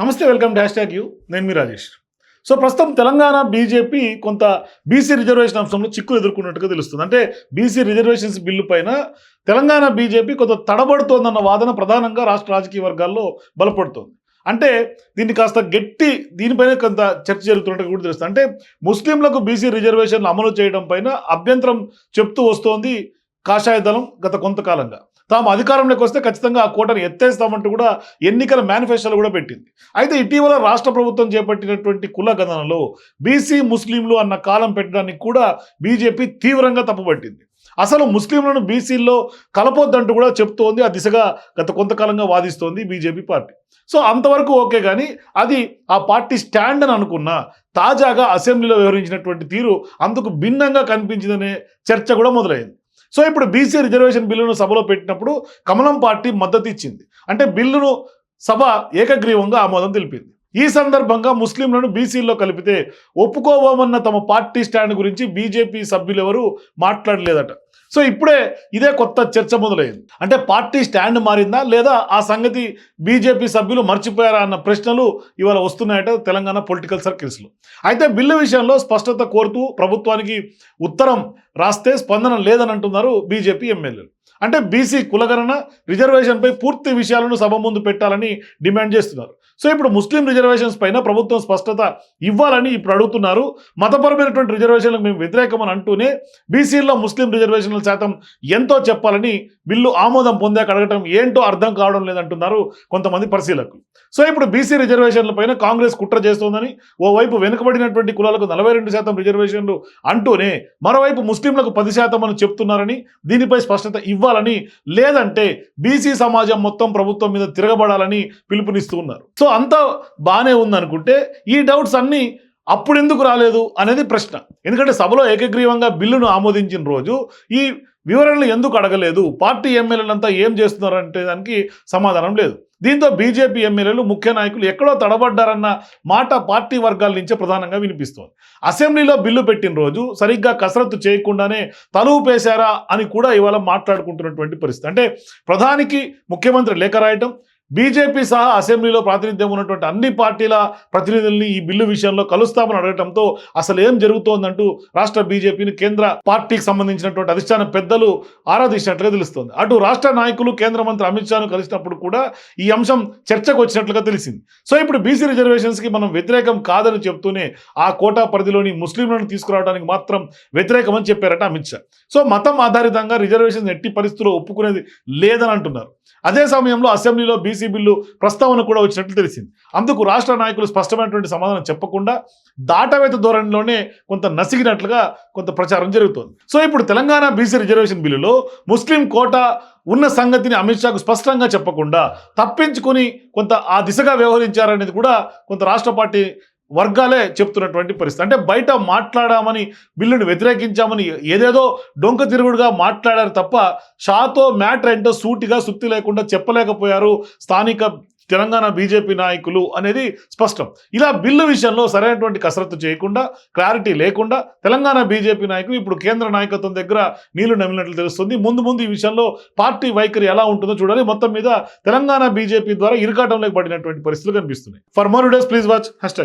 నమస్తే welcome dash tag you. నేను మీ Rajesh. So ప్రస్తుతం తెలంగాణ బీజేపీ కొంత బీసీ రిజర్వేషన్ అంశంలో చిక్కులు ఎదుర్కొన్నట్టుగా తెలుస్తుంది. అంటే బీసీ రిజర్వేషన్స్ బిల్లు పైన తెలంగాణ బీజేపీ కొంత తడబడుతోందన్న వాదన ప్రధానంగా రాష్ట్ర రాజకీయ వర్గాల్లో బలపడుతోంది. అంటే దీన్ని కాస్త గట్టి దీనిపైన కొంత చర్చ జరుగుతున్నట్టు కూడా తెలుస్తుంది. అంటే ముస్లింలకు బీసీ రిజర్వేషన్లు అమలు చేయడం పైన అభ్యంతరం చెప్తూ వస్తోంది కాషాయ దళం గత కొంతకాలంగా. తాము అధికారంలోకి వస్తే ఖచ్చితంగా ఆ కోటను ఎత్తేస్తామంటూ కూడా ఎన్నికల మేనిఫెస్టోలు కూడా పెట్టింది. అయితే ఇటీవల రాష్ట్ర ప్రభుత్వం చేపట్టినటువంటి కుల గణనలో బీసీ ముస్లింలు అన్న కాలం పెట్టడానికి కూడా బీజేపీ తీవ్రంగా తప్పుపట్టింది. అసలు ముస్లింలను బీసీల్లో కలపొద్దంటూ కూడా చెప్తోంది. ఆ దిశగా గత కొంతకాలంగా వాదిస్తోంది బీజేపీ పార్టీ. సో అంతవరకు ఓకే కానీ అది ఆ పార్టీ స్టాండ్ అని అనుకున్నా తాజాగా అసెంబ్లీలో వ్యవహరించినటువంటి తీరు అందుకు భిన్నంగా కనిపించిందనే చర్చ కూడా మొదలైంది. సో ఇప్పుడు బీసీ రిజర్వేషన్ బిల్లును సభలో పెట్టినప్పుడు కమలం పార్టీ మద్దతు ఇచ్చింది. అంటే బిల్లును సభ ఏకగ్రీవంగా ఆమోదం తెలిపింది. ఈ సందర్భంగా ముస్లింలను బీసీల్లో కలిపితే ఒప్పుకోబోమన్న తమ పార్టీ స్టాండ్ గురించి బీజేపీ సభ్యులు ఎవరు మాట్లాడలేదట. సో ఇప్పుడే ఇదే కొత్త చర్చ మొదలైంది. అంటే పార్టీ స్టాండ్ మారిందా లేదా ఆ సంగతి బీజేపీ సభ్యులు మర్చిపోయారా అన్న ప్రశ్నలు ఇవాళ వస్తున్నాయట తెలంగాణ పొలిటికల్ సర్కిల్స్లో. అయితే బిల్లు విషయంలో స్పష్టత కోరుతూ ప్రభుత్వానికి ఉత్తరం రాస్తే స్పందన లేదని అంటున్నారు బీజేపీ ఎమ్మెల్యేలు. అంటే బీసీ కులగణన రిజర్వేషన్పై పూర్తి విషయాలను సభ ముందు పెట్టాలని డిమాండ్ చేస్తున్నారు. సో ఇప్పుడు ముస్లిం రిజర్వేషన్స్ పైన ప్రభుత్వం స్పష్టత ఇవ్వాలని ఇప్పుడు అడుగుతున్నారు. మతపరమైనటువంటి రిజర్వేషన్లకు మేము వ్యతిరేకమని అంటూనే బీసీల్లో ముస్లిం రిజర్వేషన్ల శాతం ఎంతో చెప్పాలని బిల్లు ఆమోదం పొందాక అడగటం ఏంటో అర్థం కావడం లేదంటున్నారు కొంతమంది పరిశీలకులు. సో ఇప్పుడు బీసీ రిజర్వేషన్ల పైన కాంగ్రెస్ కుట్ర చేస్తోందని ఓవైపు వెనుకబడినటువంటి కులాలకు నలభై రెండు శాతం రిజర్వేషన్లు అంటూనే మరోవైపు ముస్లింలకు పది శాతం అని చెప్తున్నారని దీనిపై స్పష్టత ఇవ్వాలని లేదంటే బీసీ సమాజం మొత్తం ప్రభుత్వం మీద తిరగబడాలని పిలుపునిస్తూ ఉన్నారు. సో అంతా బాగానే ఉందనుకుంటే ఈ డౌట్స్ అన్నీ అప్పుడు ఎందుకు రాలేదు అనేది ప్రశ్న. ఎందుకంటే సభలో ఏకగ్రీవంగా బిల్లును ఆమోదించిన రోజు ఈ వివరణలు ఎందుకు అడగలేదు? పార్టీ ఎమ్మెల్యేలంతా ఏం చేస్తున్నారంటే దానికి సమాధానం లేదు. దీంతో బీజేపీ ఎమ్మెల్యేలు ముఖ్య నాయకులు ఎక్కడో తడబడ్డారన్న మాట పార్టీ వర్గాల నుంచే ప్రధానంగా వినిపిస్తోంది. అసెంబ్లీలో బిల్లు పెట్టిన రోజు సరిగ్గా కసరత్తు చేయకుండానే తలువు పేశారా అని కూడా ఇవాళ మాట్లాడుకుంటున్నటువంటి పరిస్థితి. అంటే ప్రధానికి ముఖ్యమంత్రి లేఖ రాయటం బీజేపీ సహా అసెంబ్లీలో ప్రాతినిధ్యం ఉన్నటువంటి అన్ని పార్టీల ప్రతినిధుల్ని ఈ బిల్లు విషయంలో కలుస్తామని అడగటంతో అసలు ఏం జరుగుతోందంటూ రాష్ట్ర బీజేపీని కేంద్ర పార్టీకి సంబంధించినటువంటి అధిష్టాన పెద్దలు ఆరాధించినట్లుగా తెలుస్తోంది. అటు రాష్ట్ర నాయకులు కేంద్ర మంత్రి అమిత్ షాను కలిసినప్పుడు కూడా ఈ అంశం చర్చకు వచ్చినట్లుగా తెలిసింది. సో ఇప్పుడు బీసీ రిజర్వేషన్స్కి మనం వ్యతిరేకం కాదని చెప్తూనే ఆ కోటా పరిధిలోని ముస్లింలను తీసుకురావడానికి మాత్రం వ్యతిరేకమని చెప్పారట అమిత్ షా. సో మతం ఆధారితంగా రిజర్వేషన్ ఎట్టి పరిస్థితుల్లో ఒప్పుకునేది లేదని అంటున్నారు. అదే సమయంలో అసెంబ్లీలో బీసీ బిల్లు ప్రస్తావన కూడా వచ్చినట్లు తెలిసింది. అందుకు రాష్ట్ర నాయకులు స్పష్టమైనటువంటి సమాధానం చెప్పకుండా దాటవేత ధోరణిలోనే కొంత నసిగినట్లుగా కొంత ప్రచారం జరుగుతోంది. సో ఇప్పుడు తెలంగాణ బీసీ రిజర్వేషన్ బిల్లులో ముస్లిం కోటా ఉన్న సంగతిని అమిత్ షాకు స్పష్టంగా చెప్పకుండా తప్పించుకొని కొంత ఆ దిశగా వ్యవహరించారనేది కూడా కొంత రాష్ట్ర పార్టీ వర్గాలే చెప్తున్నటువంటి పరిస్థితి. అంటే బయట మాట్లాడామని బిల్లును వ్యతిరేకించామని ఏదేదో డొంక తిరుగుడుగా మాట్లాడారు తప్ప షాతో మ్యాటర్ ఏంటో సూటిగా సుత్తి లేకుండా చెప్పలేకపోయారు స్థానిక తెలంగాణ బీజేపీ నాయకులు అనేది స్పష్టం. ఇలా బిల్లు విషయంలో సరైనటువంటి కసరత్తు చేయకుండా క్లారిటీ లేకుండా తెలంగాణ బీజేపీ నాయకులు ఇప్పుడు కేంద్ర నాయకత్వం దగ్గర నీళ్ళు నమ్మినట్లు తెలుస్తుంది. ముందు ముందు ఈ విషయంలో పార్టీ వైఖరి ఎలా ఉంటుందో చూడాలి. మొత్తం మీద తెలంగాణ బీజేపీ ద్వారా ఇరుకాటంలోకి పడినటువంటి పరిస్థితులు కనిపిస్తున్నాయి. For more days please watch hash